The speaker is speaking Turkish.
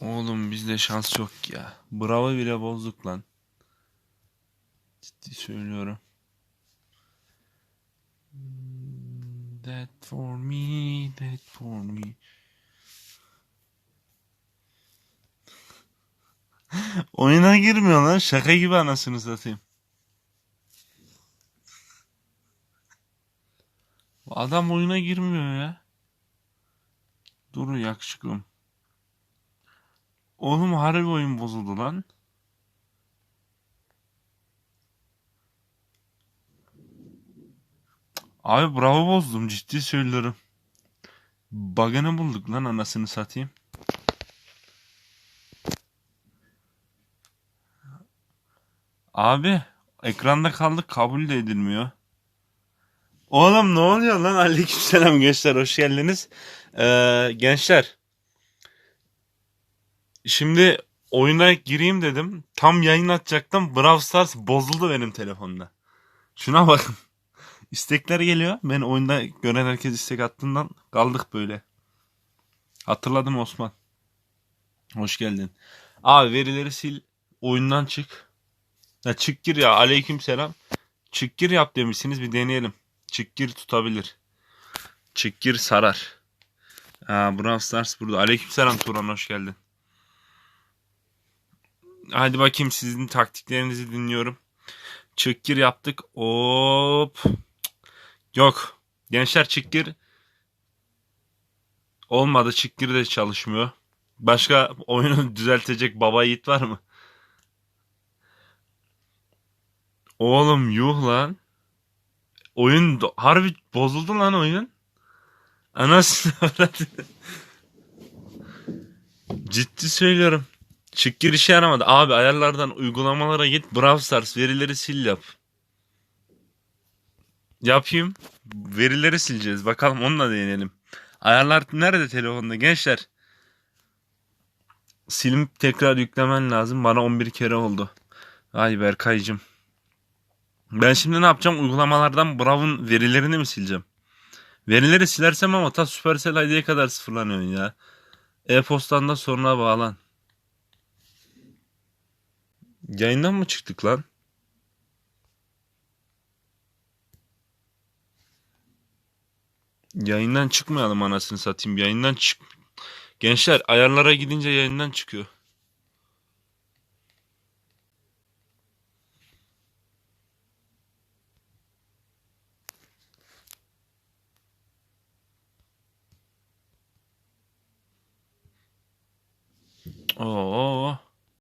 Oğlum bizde şans yok ya. Bravo bile bozduk lan. Ciddi söylüyorum. That for me, that for me. Oyuna girmiyor lan. Şaka gibi anasını satayım. Adam oyuna girmiyor ya. Dur yakışıklım. Oğlum harbi oyun bozuldu lan. Abi bravo bozdum ciddi söylüyorum. Bug'ını bulduk lan anasını satayım. Abi ekranda kaldık kabul de edilmiyor. Oğlum ne oluyor lan? Aleykümselam gençler hoş geldiniz. Ee, gençler şimdi oyuna gireyim dedim. Tam yayın açacaktım. Brawl Stars bozuldu benim telefonda. Şuna bakın. İstekler geliyor. Ben oyunda gören herkes istek attığından kaldık böyle. Hatırladım Osman. Hoş geldin. Abi verileri sil. Oyundan çık. Ya çık gir ya. Aleyküm selam. Çık gir yap demişsiniz. Bir deneyelim. Çık gir tutabilir. Çık gir sarar. Aa, Brawl Stars burada. Aleyküm selam Turan hoş geldin. Hadi bakayım sizin taktiklerinizi dinliyorum. Çık gir yaptık. Hop. Yok. Gençler çık gir. Olmadı çık gir de çalışmıyor. Başka oyunu düzeltecek baba yiğit var mı? Oğlum yuh lan. Oyun harbi bozuldu lan oyun. Anasını. Ciddi söylüyorum. Çık gir işe yaramadı. Abi ayarlardan uygulamalara git. Brawl Stars verileri sil yap. Yapayım. Verileri sileceğiz. Bakalım onunla deneyelim. Ayarlar nerede telefonda gençler? Silip tekrar yüklemen lazım. Bana 11 kere oldu. Ay Berkaycım. Ben şimdi ne yapacağım? Uygulamalardan Brav'ın verilerini mi sileceğim? Verileri silersem ama ta Supercell ID'ye kadar sıfırlanıyorsun ya. E-postan da soruna bağlan. Yayından mı çıktık lan? Yayından çıkmayalım anasını satayım. Yayından çık. Gençler ayarlara gidince yayından çıkıyor. Oo.